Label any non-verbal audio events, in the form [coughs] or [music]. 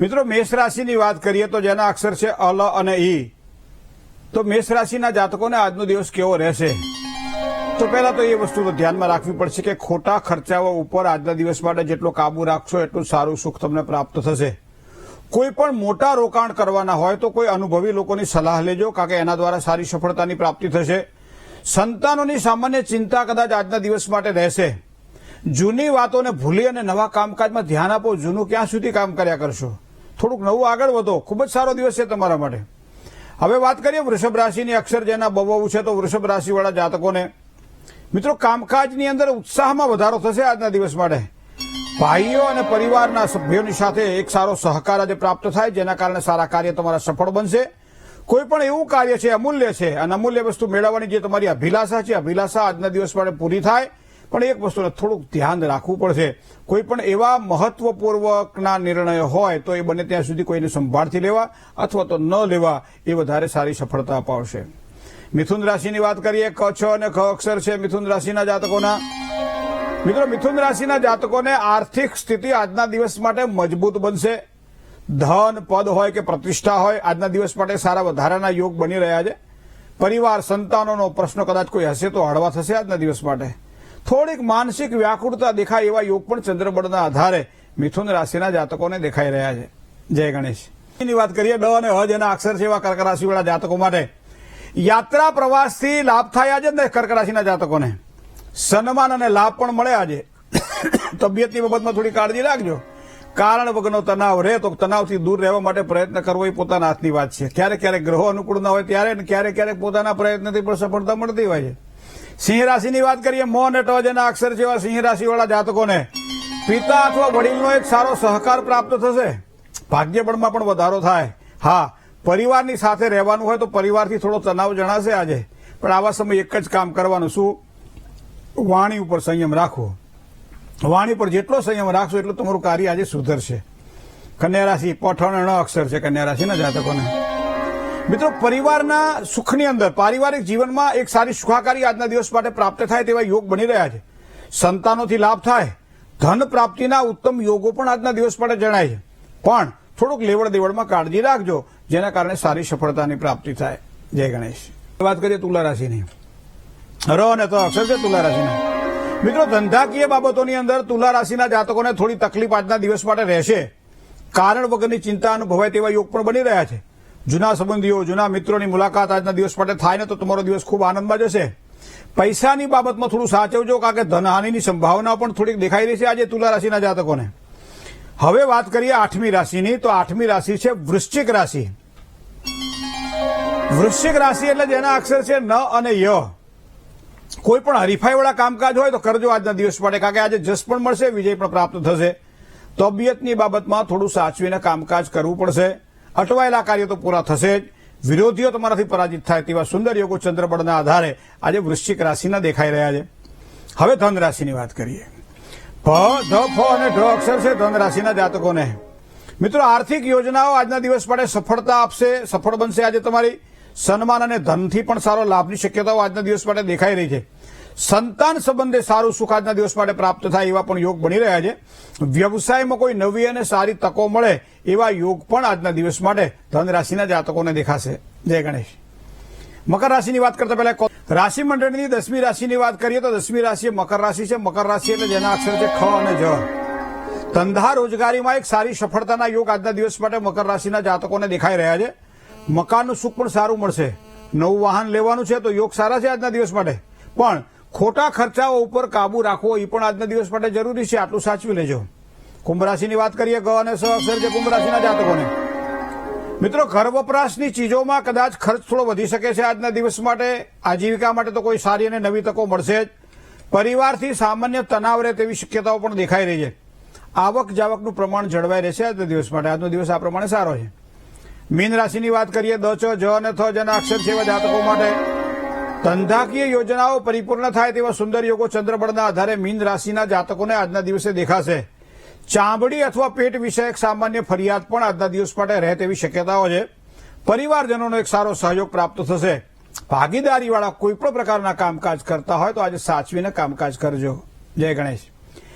મિત્રો, મેષ રાશિની વાત કરીએ તો જેના અક્ષર છે અલ અને ઈ. તો મેષ રાશિના જાતકોને આજનો દિવસ કેવો રહેશે? તો પહેલા તો એ વસ્તુ ધ્યાનમાં રાખવી પડશે કે ખોટા ખર્ચાઓ ઉપર આજના દિવસ માટે જેટલો કાબુ રાખશો, એટલું સારું સુખ તમને પ્રાપ્ત થશે. કોઈ પણ મોટા રોકાણ કરવાના હોય તો કોઈ અનુભવી લોકોની સલાહ લેજો, કારણ કે એના દ્વારા સારી સફળતાની પ્રાપ્તિ થશે. સંતાનોની સામાન્ય ચિંતા કદાચ આજના દિવસ માટે રહેશે. જૂની વાતોને ભૂલી અને નવા કામકાજમાં ધ્યાન આપો, જૂનું ક્યાં સુધી કામ કર્યા કરશો? થોડુંક નવું આગળ વધો. ખૂબ જ સારો દિવસ છે તમારા માટે. હવે વાત કરીએ વૃષભ રાશિની અક્ષર જેના બબવું છે તો વૃષભ રાશિવાળા જાતકોને. મિત્રો, કામકાજની અંદર ઉત્સાહમાં વધારો થશે આજના દિવસ માટે. ભાઈઓ અને પરિવારના સભ્યોની સાથે એક સારો સહકાર આજે પ્રાપ્ત થાય, જેના કારણે સારા કાર્ય તમારા સફળ બનશે. કોઈ પણ એવું કાર્ય છે, અમૂલ્ય છે. અને અમૂલ્ય વસ્તુ મેળવવાની જે તમારી અભિલાષા છે, અભિલાષા આજના દિવસ માટે પૂરી થાય. પણ એક વસ્તુને થોડુંક ધ્યાન રાખવું પડશે. કોઈ પણ એવા મહત્વપૂર્વકના નિર્ણયો હોય તો એ બને ત્યાં સુધી કોઈને સંભાળથી લેવા અથવા તો ન લેવા એ વધારે સારી સફળતા અપાવશે. મિથુન રાશિની વાત કરીએ, ક, છ અને ખ અક્ષર છે મિથુન રાશિના જાતકોના. મિત્રો, મિથુન રાશિના જાતકોને આર્થિક સ્થિતિ આજના દિવસ માટે મજબૂત બનશે. ધન, પદ હોય કે પ્રતિષ્ઠા હોય, આજના દિવસ માટે સારા વધારાના યોગ બની રહ્યા છે. પરિવાર, સંતાનોનો પ્રશ્ન કદાચ કોઈ હશે તો હળવા થશે આજના દિવસ માટે. થોડીક માનસિક વ્યાકુળતા દેખાય એવા યોગ પણ ચંદ્રબળના આધારે મિથુન રાશિના જાતકોને દેખાઈ રહ્યા છે. જય ગણેશ. એની વાત કરીએ, ડ અને હ જેના અક્ષર છે એવા કર્ક રાશિવાળા જાતકો માટે. યાત્રા પ્રવાસથી લાભ થાય આજે ને કર્ક રાશિના જાતકોને. સન્માન અને લાભ પણ મળે આજે. [coughs] તબિયતની બાબતમાં થોડી કાળજી રાખજો. કારણ વગરનો તણાવ રહે તો તણાવથી દૂર રહેવા માટે પ્રયત્ન કરવો એ પોતાના હાથની વાત છે. ક્યારેક ક્યારેક ગ્રહો અનુકૂળ ના હોય ત્યારે ક્યારેક ક્યારેક પોતાના પ્રયત્નથી પણ સફળતા મળતી હોય છે. સિંહ રાશિની વાત કરીએ, મો અને ટ જેના અક્ષર જેવા સિંહ રાશિવાળા જાતકોને. પિતા અથવા વડીલનો એક સારો સહકાર પ્રાપ્ત થશે. ભાગ્યબળમાં પણ વધારો થાય. હા, પરિવારની સાથે રહેવાનું હોય તો પરિવારથી થોડો તણાવ જણાશે આજે. પણ આવા સમય એક જ કામ કરવાનું. શું? વાણી ઉપર સંયમ રાખવો વાણી પર જેટલો સંયમ રાખશો એટલું તમારું કાર્ય આજે સુધરશે. કન્યા રાશિ, પઠણ અક્ષર છે કન્યા રાશિના જાતકોને. મિત્રો, પરિવારના સુખની અંદર, પારિવારિક જીવનમાં એક સારી સુખાકારી આજના દિવસ માટે પ્રાપ્ત થાય તેવા યોગ બની રહ્યા છે. સંતાનોથી લાભ થાય. ધન પ્રાપ્તિના ઉત્તમ યોગો પણ આજના દિવસ માટે જણાય છે. પણ થોડુંક લેવડ દેવડમાં કાળજી રાખજો, જેના કારણે સારી સફળતાની પ્રાપ્તિ થાય. જય ગણેશ. વાત કરીએ તુલા રાશિની. ર અને તો અક્ષર છે તુલા રાશિના. મિત્રો, ધંધાકીય બાબતોની અંદર તુલા રાશિના જાતકોને થોડી તકલીફ આજના દિવસ માટે રહેશે. કારણ વગરની ચિંતા અનુભવાય તેવા યોગ પણ બની રહ્યા છે. જૂના સંબંધીઓ, જૂના મિત્રોની મુલાકાત આજના દિવસ માટે થાય ને તો તમારો દિવસ ખૂબ આનંદમાં જશે. પૈસાની બાબતમાં થોડું સાચવજો, કારણ કે ધનહાનિની સંભાવના પણ થોડીક દેખાઈ રહી છે આજે તુલા રાશિના જાતકોને. હવે વાત કરીએ આઠમી રાશિની, તો આઠમી રાશિ છે વૃશ્ચિક રાશિ. વૃશ્ચિક રાશિ એટલે જેના અક્ષર છે ન અને ય. કોઈ પણ હરીફાઈવાળા કામકાજ હોય તો કરજો આજના દિવસ માટે, કારણ કે આજે જસ પણ મળશે, વિજય પણ પ્રાપ્ત થશે. તબિયતની બાબતમાં થોડું સાચવીને કામકાજ કરવું પડશે. અટવાયેલા કાર્યો તો પૂરા થશે જ. વિરોધીઓ તમારાથી પરાજિત થાય તેવા સુંદર યોગો ચંદ્રબળના આધારે આજે વૃશ્ચિક રાશિના દેખાઈ રહ્યા છે. હવે ધન રાશિની વાત કરીએ. ભ, ધ, ફ અને ઢ અક્ષર છે ધન રાશિના જાતકોને. મિત્રો, આર્થિક યોજનાઓ આજના દિવસ માટે સફળતા આપશે, સફળ બનશે આજે તમારી. સન્માન અને ધનથી પણ સારો લાભની શક્યતાઓ આજના દિવસ માટે દેખાઈ રહી છે. સંતાન સંબંધે સારું સુખ આજના દિવસ માટે પ્રાપ્ત થાય એવા પણ યોગ બની રહ્યા છે. વ્યવસાયમાં કોઈ નવી અને સારી તકો મળે એવા યોગ પણ આજના દિવસ માટે ધન રાશિના જાતકોને દેખાશે. જય ગણેશ. મકર રાશિની વાત કરતા પહેલા રાશિ મંડળની દસમી રાશિની વાત કરીએ તો દસમી રાશિ મકર રાશિ છે. મકર રાશિ એટલે જેના અક્ષર છે ખ અને જ. ધંધા રોજગારીમાં એક સારી સફળતાના યોગ આજના દિવસ માટે મકર રાશિના જાતકોને દેખાઈ રહ્યા છે. મકાનનું સુખ પણ સારું મળશે. નવું વાહન લેવાનું છે તો યોગ સારા છે આજના દિવસ માટે. પણ ખોટા ખર્ચાઓ ઉપર કાબુ રાખવો એ પણ આજના દિવસ માટે જરૂરી છે. આટલું સાચવી લેજો. કુંભ રાશિની વાત કરીએ ગ અને સ અક્ષર છે કુંભ રાશિના જાતકોને. મિત્રો ઘર વપરાશની ચીજોમાં કદાચ ખર્ચ થોડો વધી શકે છે આજના દિવસ માટે. આજીવિકા માટે તો કોઈ સારી અને નવી તકો મળશે જ. પરિવારથી સામાન્ય તણાવ રહે તેવી શક્યતાઓ પણ દેખાઈ રહી છે. આવક જાવકનું પ્રમાણ જળવાઈ રહેશે આજના દિવસ માટે. આજનો દિવસ આ પ્રમાણે સારો છે. મીન રાશિની વાત કરીએ, દ, ચ, જ અને થ જેના અક્ષર જેવા જાતકો માટે. ધંધાકીય યોજનાઓ પરિપૂર્ણ થાય તેવા સુંદર યોગો ચંદ્રબળના આધારે મીન રાશિના જાતકોને આજના દિવસે દેખાશે. ચામડી અથવા પેટ વિષયક સામાન્ય ફરિયાદ પણ આજના દિવસ માટે રહે તેવી શક્યતાઓ છે. પરિવારજનોનો એક સારો સહયોગ પ્રાપ્ત થશે. ભાગીદારીવાળા કોઈપણ પ્રકારના કામકાજ કરતા હોય તો આજે સાચવીને કામકાજ કરજો. જય ગણેશ.